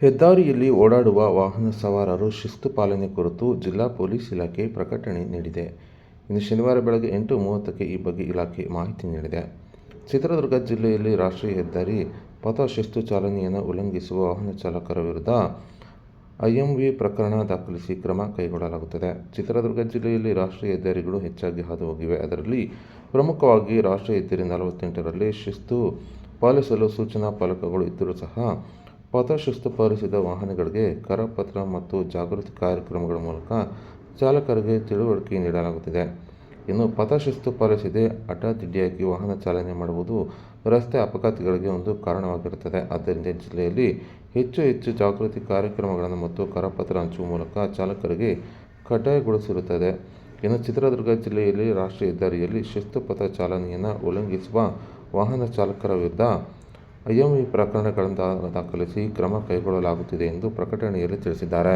ಹೆದ್ದಾರಿಯಲ್ಲಿ ಓಡಾಡುವ ವಾಹನ ಸವಾರರು ಶಿಸ್ತು ಪಾಲನೆ ಕುರಿತು ಜಿಲ್ಲಾ ಪೊಲೀಸ್ ಇಲಾಖೆ ಪ್ರಕಟಣೆ ನೀಡಿದೆ. ಇನ್ನು ಶನಿವಾರ ಬೆಳಗ್ಗೆ ಎಂಟು ಮೂವತ್ತಕ್ಕೆ ಈ ಬಗ್ಗೆ ಇಲಾಖೆ ಮಾಹಿತಿ ನೀಡಿದೆ. ಚಿತ್ರದುರ್ಗ ಜಿಲ್ಲೆಯಲ್ಲಿ ರಾಷ್ಟ್ರೀಯ ಹೆದ್ದಾರಿ ಪಥಶಿಸ್ತು ಚಾಲನೆಯನ್ನು ಉಲ್ಲಂಘಿಸುವ ವಾಹನ ಚಾಲಕರ ವಿರುದ್ಧ ಐಎಂವಿ ಪ್ರಕರಣ ದಾಖಲಿಸಿ ಕ್ರಮ ಕೈಗೊಳ್ಳಲಾಗುತ್ತದೆ. ಚಿತ್ರದುರ್ಗ ಜಿಲ್ಲೆಯಲ್ಲಿ ರಾಷ್ಟ್ರೀಯ ಹೆದ್ದಾರಿಗಳು ಹೆಚ್ಚಾಗಿ ಹಾದು ಹೋಗಿವೆ ಅದರಲ್ಲಿ ಪ್ರಮುಖವಾಗಿ ರಾಷ್ಟ್ರೀಯ ಹೆದ್ದಾರಿ ನಲವತ್ತೆಂಟರಲ್ಲಿ ಶಿಸ್ತು ಪಾಲಿಸಲು ಸೂಚನಾ ಫಲಕಗಳು ಇದ್ದರೂ ಸಹ ಪಥಶಿಸ್ತು ಪಾಲಿಸಿದ ವಾಹನಗಳಿಗೆ ಕರಪತ್ರ ಮತ್ತು ಜಾಗೃತಿ ಕಾರ್ಯಕ್ರಮಗಳ ಮೂಲಕ ಚಾಲಕರಿಗೆ ತಿಳುವಳಿಕೆ ನೀಡಲಾಗುತ್ತಿದೆ. ಇನ್ನು ಪಥಶಿಸ್ತು ಪಾಲಿಸದೆ ಅಡ್ಡಾದಿಡ್ಡಿಯಾಗಿ ವಾಹನ ಚಾಲನೆ ಮಾಡುವುದು ರಸ್ತೆ ಅಪಘಾತಗಳಿಗೆ ಒಂದು ಕಾರಣವಾಗಿರುತ್ತದೆ. ಆದ್ದರಿಂದ ಜಿಲ್ಲೆಯಲ್ಲಿ ಹೆಚ್ಚು ಹೆಚ್ಚು ಜಾಗೃತಿ ಕಾರ್ಯಕ್ರಮಗಳನ್ನು ಮತ್ತು ಕರಪತ್ರ ಹಂಚುವ ಮೂಲಕ ಚಾಲಕರಿಗೆ ಕಡ್ಡಾಯಗೊಳಿಸಿರುತ್ತದೆ. ಇನ್ನು ಚಿತ್ರದುರ್ಗ ಜಿಲ್ಲೆಯಲ್ಲಿ ರಾಷ್ಟ್ರೀಯ ಹೆದ್ದಾರಿಯಲ್ಲಿ ಶಿಸ್ತು ಪಥ ಚಾಲನೆಯನ್ನು ಉಲ್ಲಂಘಿಸುವ ವಾಹನ ಚಾಲಕರ ವಿರುದ್ಧ ಐಎಂವಿ ಪ್ರಕರಣಗಳನ್ನು ದಾಖಲಿಸಿ ಕ್ರಮ ಕೈಗೊಳ್ಳಲಾಗುತ್ತಿದೆ ಎಂದು ಪ್ರಕಟಣೆಯಲ್ಲಿ ತಿಳಿಸಿದ್ದಾರೆ.